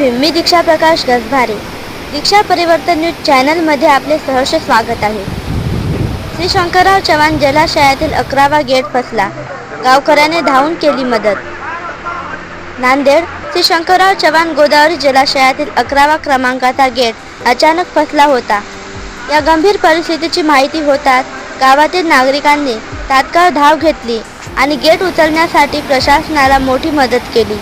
भीम मी दीक्षा प्रकाश गजभारे. दीक्षा परिवर्तन न्यूज चॅनलमध्ये आपले सहर्ष स्वागत आहे. श्री शंकरराव चव्हाण जलाशयातील अकरावा गेट फसला. गावकऱ्याने धावून केली मदत. नांदेड श्री शंकरराव चव्हाण गोदावरी जलाशयातील अकरावा क्रमांकाचा गेट अचानक फसला होता. या गंभीर परिस्थितीची माहिती होताच गावातील नागरिकांनी तात्काळ धाव घेतली आणि गेट उचलण्यासाठी प्रशासनाला मोठी मदत केली.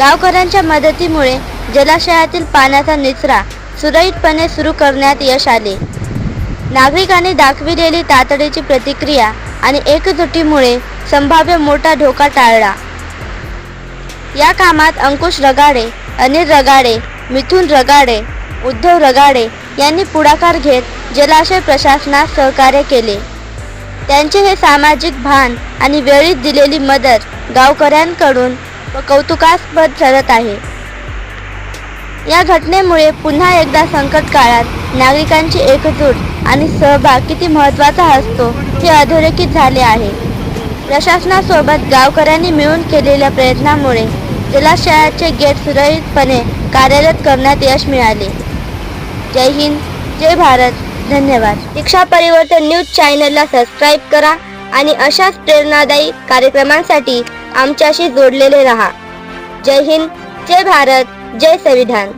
गावकऱ्यांच्या मदतीमुळे जलाशयातील पाण्याचा निचरा सुरळीतपणे सुरू करण्यात यश आले. नागरिकांनी दाखविलेली तातडीची प्रतिक्रिया आणि एकजुटीमुळे संभाव्य मोठा धोका टाळला. या कामात अंकुश रगाडे अनिल रगाडे मिथुन रगाडे उद्धव रगाडे यांनी पुढाकार घेत जलाशय प्रशासनास सहकार्य केले. त्यांचे हे सामाजिक भान आणि वेळीत दिलेली मदत गावकऱ्यांकडून कौतुकास्पद ठरत आहे. या घटनेमुळे पुन्हा एकदा संकट काळात नागरिकांची एकजूट आणि सहभाग किती महत्त्वाचा असतो हे अधोरेखित झाले आहे. प्रशासनासोबत गावकऱ्यांनी मिळून केलेल्या प्रयत्नामुळे जलाशयाचे गेट सुरळीतपणे कार्यरत करण्यात यश मिळाले. जय हिंद जय भारत धन्यवाद. शिक्षा परिवर्तन न्यूज चॅनलला सबस्क्राईब करा आणि अशाच प्रेरणादायी कार्यक्रमांसाठी आमच्याशी जोडलेले रहा. जय हिंद जय भारत जय संविधान.